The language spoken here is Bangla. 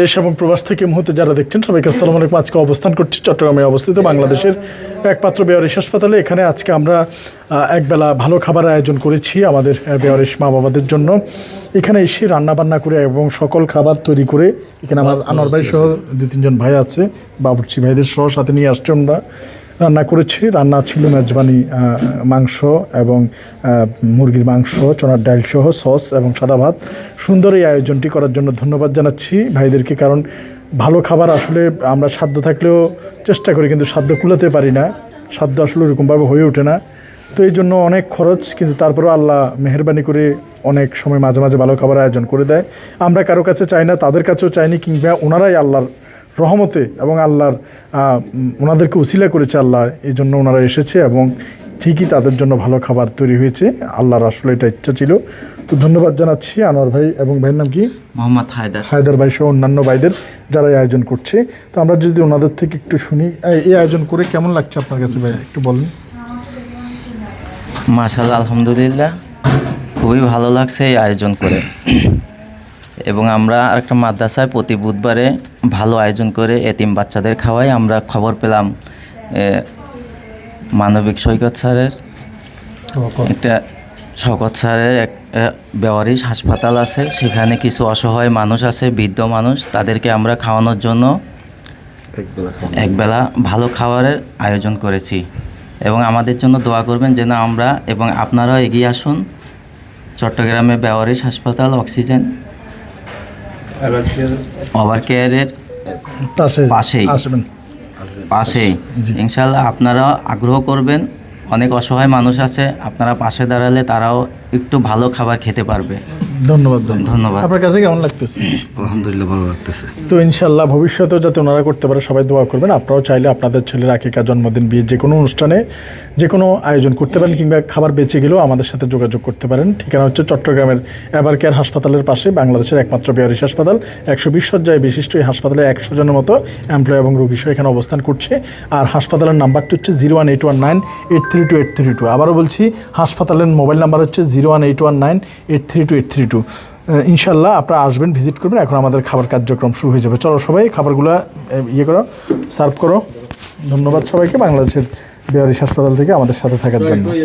দেশ এবং প্রবাস থেকে মুহূর্তে যারা দেখছেন, সবাইকে সালাম আলাইকুম। আজকে অবস্থান করছি চট্টগ্রামে অবস্থিত বাংলাদেশের একমাত্র বেয়ারিশ হাসপাতালে। এখানে আজকে আমরা একবেলা ভালো খাবার আয়োজন করেছি আমাদের বেয়ারিশ মা বাবাদের জন্য। এখানে এসে রান্না বান্না করে এবং সকল খাবার তৈরি করে এখানে আমার আনোয়ার ভাই সহ দু তিনজন ভাই আছে, বাবুর্চি ভাইদের সহ সাথে নিয়ে আসছি আমরা। রান্না করেছি। রান্না ছিল মেজবানি মাংস এবং মুরগির মাংস, চনার ডাল সহ সস এবং সাদা ভাত। সুন্দর এই আয়োজনটি করার জন্য ধন্যবাদ জানাচ্ছি ভাইদেরকে, কারণ ভালো খাবার আসলে আমরা সাধ্য থাকলেও চেষ্টা করি, কিন্তু সাধ্য কুলাতে পারি না। সাধ্য আসলে ওরকমভাবে হয়ে ওঠে না। তো এই জন্য অনেক খরচ, কিন্তু তারপরেও আল্লাহ মেহরবানি করে অনেক সময় মাঝে মাঝে ভালো খাবার আয়োজন করে দেয়। আমরা কারও কাছে চাই না, তাদের কাছেও চাইনি, কিংবা ওনারাই আল্লাহর রহমতে এবং আল্লাহর ওনাদেরকে উসিলা করেছে আল্লাহ এই জন্য ওনারা এসেছে এবং ঠিকই তাদের জন্য ভালো খাবার তৈরি হয়েছে। আল্লাহর আসলে এটা ইচ্ছা ছিল। তো ধন্যবাদ জানাচ্ছি আনোয়ার ভাই এবং ভাইয়ের নাম কি? মোহাম্মদ হায়দার। হায়দার ভাই সহ অন্যান্য ভাইদের যারা এই আয়োজন করছে। তো আমরা যদি ওনাদের থেকে একটু শুনি এই- আয়োজন করে কেমন লাগছে আপনার কাছে ভাই? একটু বলেন। মাশাল্লাহ আলহামদুলিল্লাহ। খুবই ভালো লাগছে এই আয়োজন করে। এবং আমরা আরেকটা মাদ্রাসায় প্রতি বুধবারে ভালো আয়োজন করে এতিম বাচ্চাদের খাওয়াই। আমরা খবর পেলাম মানবিক সৈকত স্যারের। একটা শকত স্যারের এক বেওয়ারিশ হাসপাতাল আছে। সেখানে কিছু অসহায় মানুষ আছে বৃদ্ধ মানুষ। তাদেরকে আমরা খাওয়ানোর জন্য একবেলা ভালো খাবারের আয়োজন করেছি। এবং আমাদের জন্য দোয়া করবেন যেন আমরা এবং আপনারাও এগিয়ে আসুন। চট্টগ্রামে বেওয়ারিশ হাসপাতাল অক্সিজেন। ওভার কেয়ারের পাশেই। পাশেই। ইনশাল্লাহ আপনারা আগ্রহ করবেন। অনেক অসহায় মানুষ আছে আপনারা পাশে দাঁড়ালে তারাও একটু ভালো খাবার খেতে পারবে। ধন্যবাদ ধন্যবাদ। আপনার কাছে কেমন লাগতেছে? আলহামদুলিল্লাহ ভালো লাগতেছে। তো ইনশাল্লাহ ভবিষ্যতেও যাতে ওনারা করতে পারে সবাই দোয়া করবেন। আপনারাও চাইলে আপনাদের ছেলের আকিকা জন্মদিন বিয়ে যে কোনো অনুষ্ঠানে যে কোনো আয়োজন করতে পারেন কিংবা খাবার বেঁচে গেলেও আমাদের সাথে যোগাযোগ করতে পারেন। ঠিকানা হচ্ছে চট্টগ্রামের এভার কেয়ার হাসপাতালের পাশে বাংলাদেশের একমাত্র বেয়ারিশ হাসপাতাল। একশো বিশ সজ্জায় বিশিষ্ট এই হাসপাতালে একশো জনের মতো এমপ্লয় এবং রোগী সহ এখানে অবস্থান করছে। আর হাসপাতালের নাম্বারটি হচ্ছে zero one eight one nine eight three two eight three two. আবারও বলছি হাসপাতালের মোবাইল নাম্বার হচ্ছে zero one eight one nine eight three two eight three two. ইনশাল্লাহ আপনারা আসবেন, ভিজিট করবেন। এখন আমাদের খাবার কার্যক্রম শুরু হয়ে যাবে। চলো সবাই, খাবারগুলো ইয়ে করো, সার্ভ করো। ধন্যবাদ সবাইকে বাংলাদেশের বিহারি হাসপাতাল থেকে আমাদের সাথে থাকার জন্য।